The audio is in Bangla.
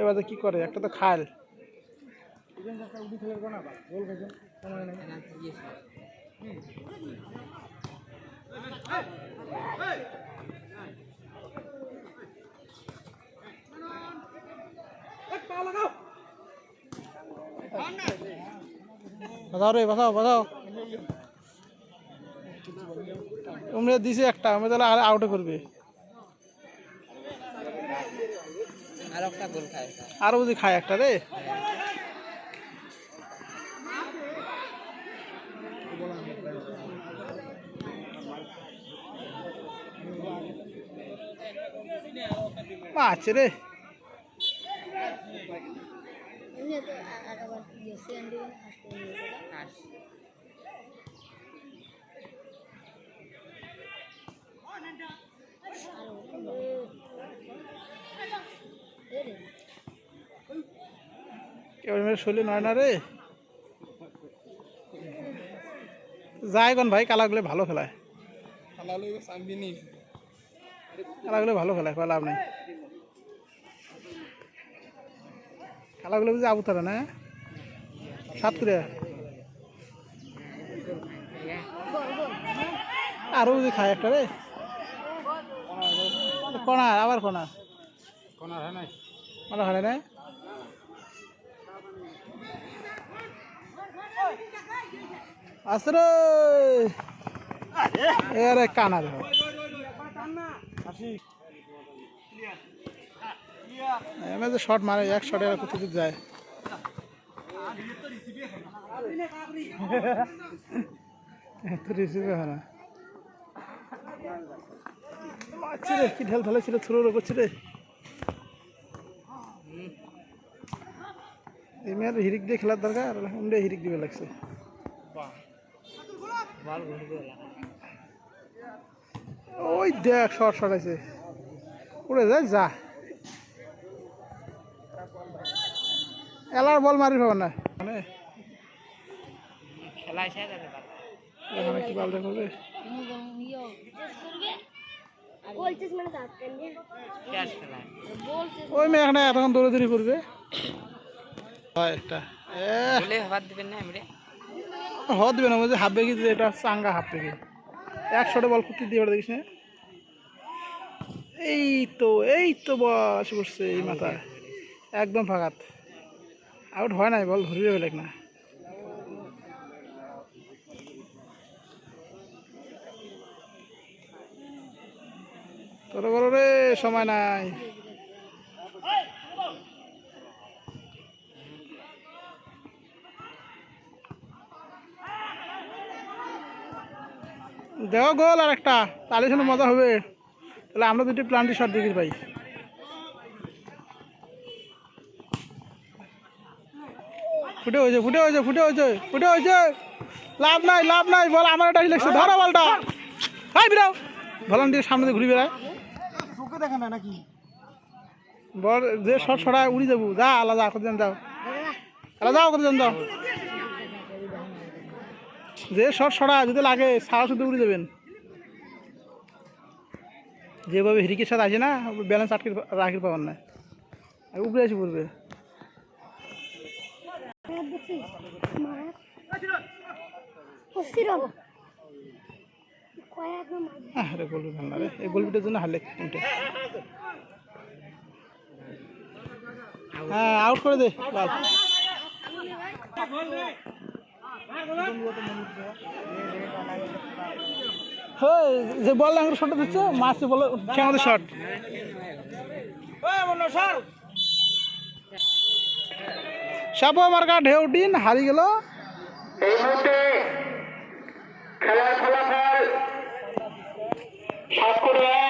এবার কি করে? একটা তো খাল। বাজাও রে বাজাও বাজাও উমরে দিছে একটা আমি তাহলে আর আউটে করবে। আর একটা খায়। আরও যদি খায় একটা রে। আছে রে। মেরে শৈলী নয় না রে? যায় কোন ভাই কালাগুলো ভালো খেলায়। কালাগুলো ভালো খেলায় কোনো লাভ নেই। কালাগুলো বুঝি আবু তারা না? সাত করে আরও যদি খায় একটা রে। কণা আবার কণা কোনো হয় নাই। মানে হয় না আসরে। এরে কানা রে এমনি যে শট মারে, এক শটে আর কোথাও যায়? রিসিভে হয় না। কি ঢেল ঢেলেছিল থ্রো করছে রে। এমের হিরিক দিয়ে খেলার দরকার উন্ডে হিরিক দিবে লাগছে। ওই দেখ শর্ট শর্ট আছে। উড়ে যায়, যা। এলার বল মারি পাবো না মানে ওই মেয়ে এখানে এতক্ষণ দৌড়ে দৌড়ি করবে। একটা। এ বলে হবার দিবেন না এমরে হ দিবে না বলছে হাফ বেগি এটা চাঙ্গা হাফ বেগি বল কুটি দিয়ে দেখিস না? এই তো এই তো বস বসছে এই মাথায় একদম ফাঁকাত। আউট হয় নাই বল ধরিয়ে বেলেগ না। তোর বলো রে সময় নাই। দেও গোল আর একটা তাহলে শুনে মজা হবে। তাহলে আমরা দুটি প্লান্টি শট দেখি ভাই। ফুটে হয়েছে ফুটে হয়েছে ফুটে হয়েছে ফুটে হয়েছে। লাভ নাই লাভ নাই বল আমার এটা লাগছে ধরো বলটা। হাই বিরাও ভলান্টিয়ার সামনে দিয়ে ঘুরি বেড়ায়। দেখে না নাকি? বল যে শট ছড়ায় উড়ি যাব। যা আলাদা কতজন যাও? আলাদা কতজন যাও? যে শট ছড়া যদি লাগে, সারা শুধু উড়ে দেবেন। যেভাবে হিরিকের সাথে আছে না, ব্যালেন্স আটকে রাখি পাবেন না। উপরে আরে গোলবি ভালো রে। জন্য হ্যাঁ আউট করে দে যে বল লাঙ্গের শটটা দিচ্ছে মাছকে বলে আমাদের শট সাপো মার্কা ঢেউ ডিন হারিয়ে গেল। এই মুহূর্তে খেলার ফলাফল সাত করে